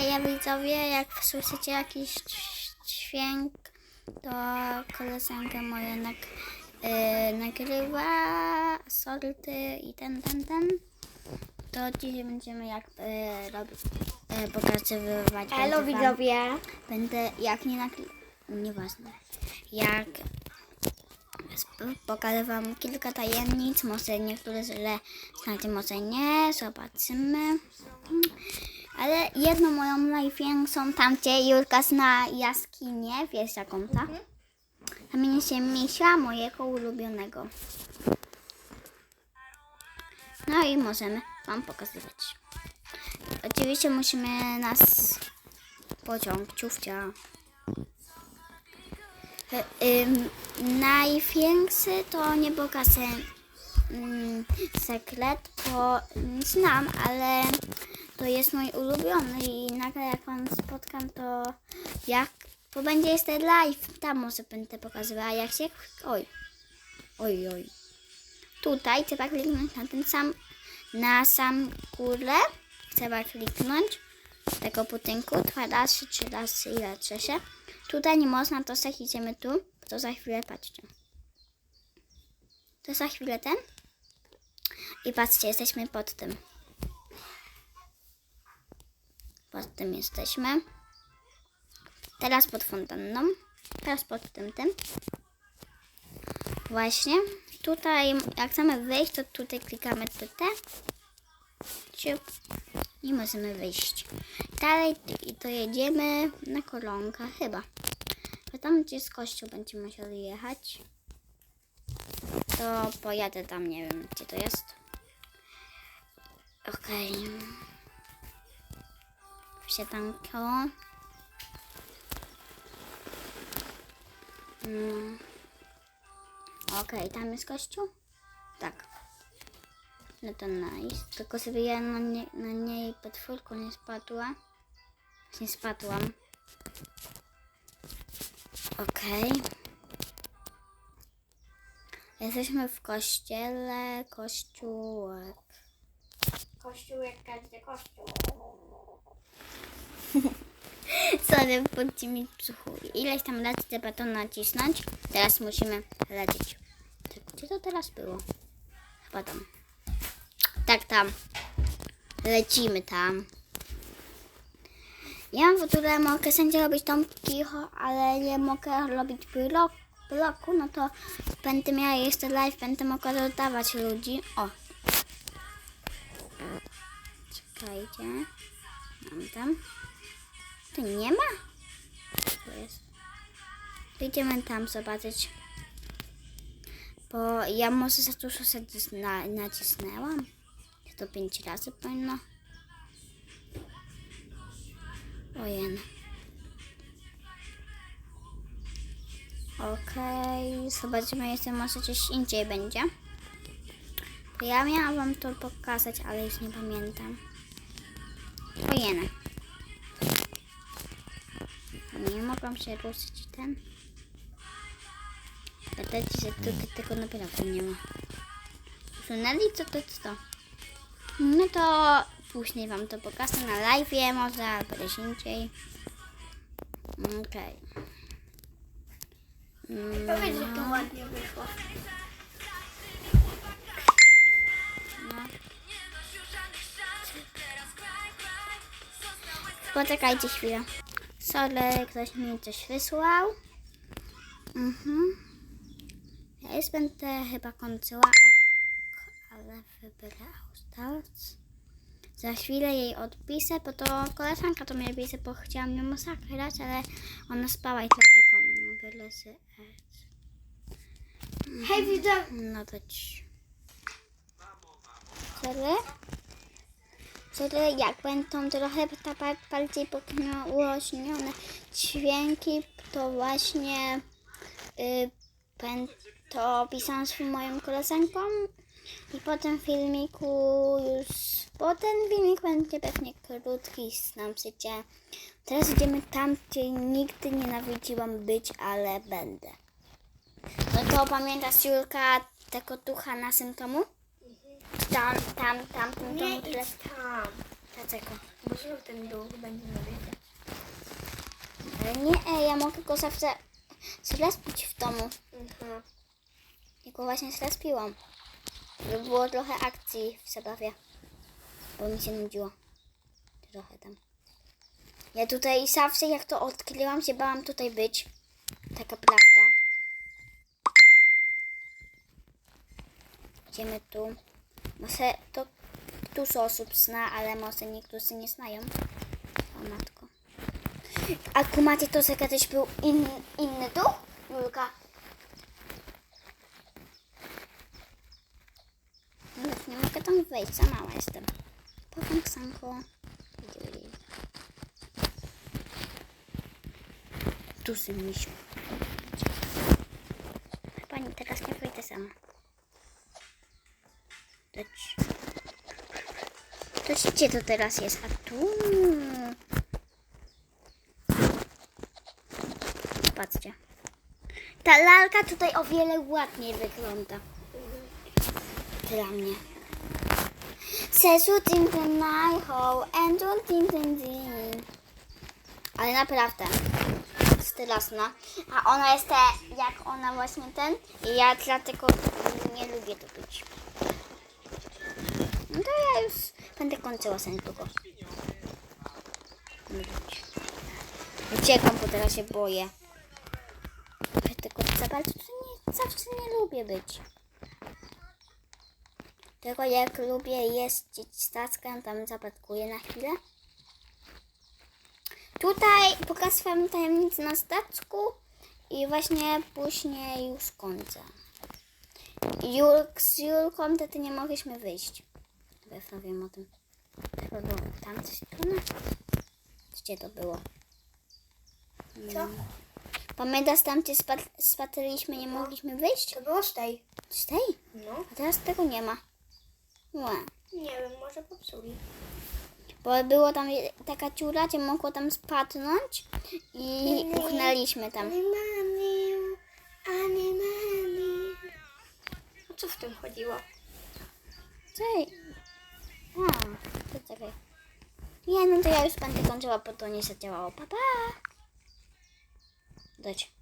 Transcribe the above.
Hej widzowie, jak słyszycie jakiś dźwięk, to koleżanka moja nag, y, nagrywa sorty i ten, ten, ten. To dzisiaj będziemy jak y, robić, y, pokazywać. Elo widzowie. Będę, jak nie nagry... Nieważne. Jak pokażę wam kilka tajemnic, może niektóre źle znacie, może nie, zobaczymy. Ale jedną moją największą, tam gdzie Julka zna jaskinię, wiesz jaką ta? Zamieni się misia mojego ulubionego. No i możemy wam pokazywać. Oczywiście musimy nas pociąg, ciufcia. Ym, największy to nie ym, sekret, bo znam, ale to jest mój ulubiony i nagle jak wam spotkam, to jak to będzie jeszcze live, tam może będę pokazywała jak się, oj, oj, oj. Tutaj trzeba kliknąć na ten sam, na sam górę, trzeba kliknąć tego budynku dwa razy, trzy razy i leczę się. Tutaj nie można, to sobie idziemy tu, to za chwilę patrzcie. To za chwilę ten. I patrzcie, jesteśmy pod tym. Pod tym jesteśmy. Teraz pod fontanną. Teraz pod tym, tym. Właśnie. Tutaj, jak chcemy wyjść, to tutaj klikamy tutaj. Ciup. I możemy wyjść. Dalej i to jedziemy na koronkę chyba. Bo tam gdzie z kościół będziemy musieli jechać. To pojadę tam, nie wiem gdzie to jest. Okej. Wsiadanko. Mm. Okej, tam jest kościół? Tak. No to nice. Tylko sobie ja na, nie, na niej potwórku nie spadła. Nie spadłam. Okej. Jesteśmy w kościele, kościółek. Kościół jak każdy kościół. Sorry, budzi mi w brzuchu. Ileś tam razy trzeba to nacisnąć. Teraz musimy lecieć. Gdzie to teraz było? Chyba tam. Tak, tam. Lecimy tam. Ja w ogóle mogę wszędzie robić tomki, cho- ale nie mogę robić blok, bloku, no to będę miała jeszcze live, będę mogła dodawać ludzi. O. Czekajcie. Mam tam. To nie ma? To jest. To idziemy tam zobaczyć. Bo ja może za dużo na, nacisnęłam. To pięć razy powinno. Ojen. Okej, zobaczymy jeszcze może gdzieś indziej będzie. Ja miałam wam to pokazać, ale już nie pamiętam. Ojen. Nie mogłam się ruszyć ten. Gadajcie, że tutaj tego naprawdę nie ma. Usunęli co to co? No to później wam to pokażę na live, może albo gdzieś indziej. Okej. Mm, Powiedz, że to ładnie wyszło. Poczekajcie chwilę. Sorry, ktoś mi coś wysłał. Mhm. Ja już będę chyba kończyła, ok, ale wybrę Stars. Za chwilę jej odpiszę, bo to koleżanka to mnie pisze, bo chciałam ją zagrać, ale ona spała i dlatego byle się... Hej widzowie. No to ci. Sorry? Sorry, jak będą trochę bardziej podgłośnione dźwięki, to właśnie y, to pisałam z moją koleżanką i po tym filmiku już, bo ten filmik będzie pewnie krótki, znam życie. Teraz idziemy tam, gdzie nigdy nienawidziłam być, ale będę. No to pamiętasz Julka tego ducha na symptomu? Tam, tam, tam, tam, Nie tam, idź tam. Dlaczego? Bo ten dół będzie nabiegać. Ale nie, ej, ja mogę go zawsze zrespić w domu. Mhm. I go właśnie zrespiłam. Żeby było trochę akcji w zabawie. Bo mi się nudziło. Trochę tam. Ja tutaj zawsze jak to odkryłam się bałam tutaj być. Taka prawda. Idziemy tu. Może to dużo osób zna, ale może niektórzy nie znają. O matko. A kumacie to, że kiedyś był in, inny duch? Julka. Nie mogę tam wejść, za mała jestem. Powiem Sanko. Duży misiu. Pani, teraz nie wejdę sama. To gdzie to teraz jest? A tu. Patrzcie. Ta lalka tutaj o wiele ładniej wygląda. Dla mnie. Sesu ho and dun tin tin tin. Ale naprawdę. Stylasna. A ona jest te, jak ona właśnie ten. I ja dlatego nie lubię to być. Będę kończyła sen długo. Uciekam, bo teraz się boję. Ja tego za bardzo nie, zawsze nie lubię być. Tylko jak lubię jeździć statkiem, tam zapadkuję na chwilę. Tutaj pokażę tajemnicę na statku i właśnie później już kończę. Julk, z Julką to ty nie mogliśmy wyjść. Pewno wiem o tym. Chyba było tam coś? Gdzie to było? Co? Pamiętasz tam, gdzie spad- spadliśmy, nie mogliśmy wyjść? To było z tej. Z tej? No. A teraz tego nie ma. Ła. Nie wiem, może popsuli. Bo było tam taka dziura, gdzie mogło tam spadnąć i uchnęliśmy tam. Animaniu, animaniu. O co w tym chodziło? Cześć. A, to czekaj. Nie, no to ja już będę kończyła, bo to nie zadziałało. Pa, pa. Dać.